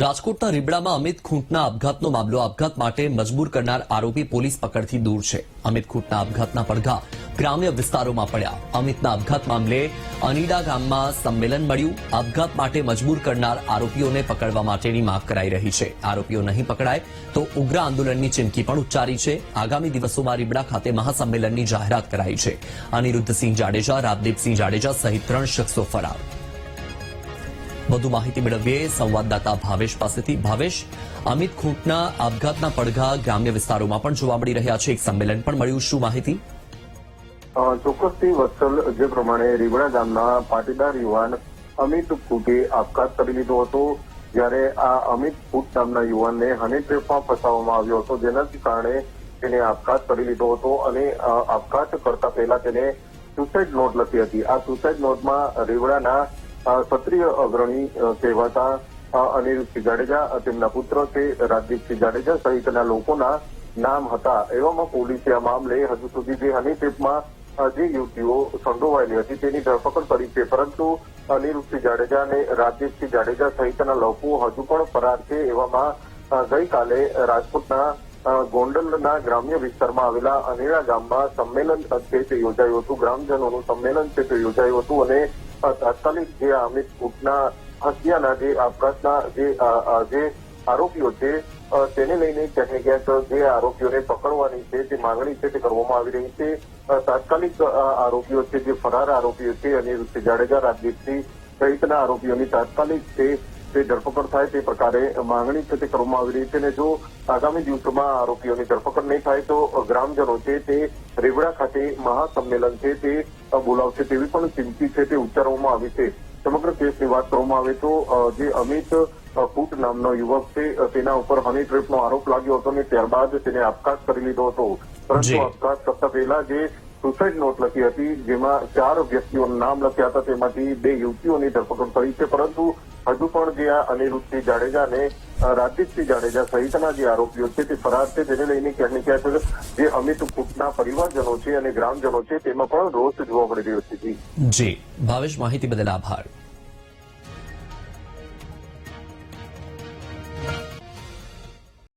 રાજકોટના રીબડામાં અમિત ખૂંટના આપઘાતનો મામલો આપઘાત માટે મજબૂર કરનાર આરોપી પોલીસ પકડથી દૂર છે. અમિત ખૂંટના આપઘાતના પડઘા ગ્રામ્ય વિસ્તારોમાં પડ્યા. અમિતના આપઘાત મામલે અનીડા ગામમાં સંમેલન મળ્યું. આપઘાત માટે મજબૂર કરનાર આરોપીઓને પકડવા માટેની માંગ કરાઈ રહી છે. આરોપીઓ નહીં પકડાય તો ઉગ્ર આંદોલનની ચીમકી પણ ઉચ્ચારી છે. આગામી દિવસોમાં રીબડા ખાતે મહાસંમેલનની જાહેરાત કરાઈ છે. અનિરુદ્ધસિંહ જાડેજા, રાજદીપસિંહ જાડેજા સહિત ત્રણ શખ્સો ફરાર. વધુ માહિતી મેળવીએ સંવાદદાતા ભાવેશ પાસેથી. ભાવેશ, અમિત ખૂંટના આપઘાતના પડઘા ગ્રામ્ય વિસ્તારોમાં પણ જોવા મળી રહ્યા છે. એક સંમેલન પણ મળ્યું. શું માહિતી? ચોક્કસથી વત્સલ જે પ્રમાણે રીવડા ગામના પાટીદાર યુવાન અમિત ફૂટે આપઘાત કરી લીધો હતો. જ્યારે આ અમિત ફૂટ નામના યુવાનને હની ટ્રેપમાં ફસાવવામાં આવ્યો હતો. જેનાથી કારણે તેને આપઘાત કરી લીધો હતો અને આપઘાત કરતા પહેલા તેને સુસાઇડ નોટ લખી હતી. આ સુસાઇડ નોટમાં રીવડાના ક્ષત્રિય અગ્રણી કહેવાતા અનિરુદ્ધસિંહ જાડેજા તેમના પુત્ર છે રાજદીપસિંહ જાડેજા સહિતના લોકોના નામ હતા. એવામાં પોલીસે આ મામલે હજુ સુધી જે હની જે યુવતીઓ સંડોવાયેલી હતી તેની ધરપકડ કરી છે. પરંતુ અનિરુદ્ધસિંહ જાડેજા અને રાજદીપસિંહ જાડેજા સહિતના લોકો હજુ પણ ફરાર છે. એવામાં ગઈકાલે રાજકોટના ગોંડલના ગ્રામ્ય વિસ્તારમાં આવેલા અનેરા ગામમાં સંમેલન છે તે યોજાયું હતું. ગ્રામજનોનું સંમેલન છે તે યોજાયું હતું અને તાત્કાલિક જે અમિત કુટના હત્યાના જે આપઘાતના જે અ, અ, જે આરોપીઓ છે તેને લઈને ક્યાંક ક્યાંક જે આરોપીઓને પકડવાની છે જે માંગણી છે તે કરવામાં આવી રહી છે. તાત્કાલિક આરોપીઓ છે જે ફરાર આરોપીઓ છે અનિરુદ્ધ જાડેજા રાજદીપસિંહ સહિતના આરોપીઓની તાત્કાલિક છે તે ધરપકડ થાય તે પ્રકારે માંગણી છે તે કરવામાં આવી રહી છે અને જો આગામી દિવસોમાં આરોપીઓની ધરપકડ નહીં થાય તો ગ્રામજનો છે તે રેવડા ખાતે મહાસંમેલન છે તે બોલાવશે તેવી પણ ચીમકી છે તે ઉચ્ચારવામાં આવી છે. સમગ્ર કેસની વાત કરવામાં આવે તો જે અમિત ફૂટ નામનો યુવક છે તેના ઉપર હની ટ્રીપનો આરોપ લાગ્યો હતો અને ત્યારબાદ તેને આપઘાત કરી લીધો હતો. પરંતુ આપઘાત કરતા પહેલા જે સુસાઇડ નોટ લખી હતી જેમાં ચાર વ્યક્તિઓનું નામ લખ્યા હતા તેમાંથી બે યુવતીઓની ધરપકડ કરી છે. પરંતુ હજુ પણ જે આ અનિરુદ્ધસિંહ જાડેજા અને અ, રાજદીપસિંહ જાડેજા સહિતના જે આરોપીઓ છે તે ફરાર છે તેને લઈને ક્યાંક ક્યાંક જે અમિત ફૂટના પરિવારજનો છે અને ગ્રામજનો છે તેમાં પણ રોષ જોવા મળી રહ્યો છે જી ભાવેશ માહિતી બદલ આભાર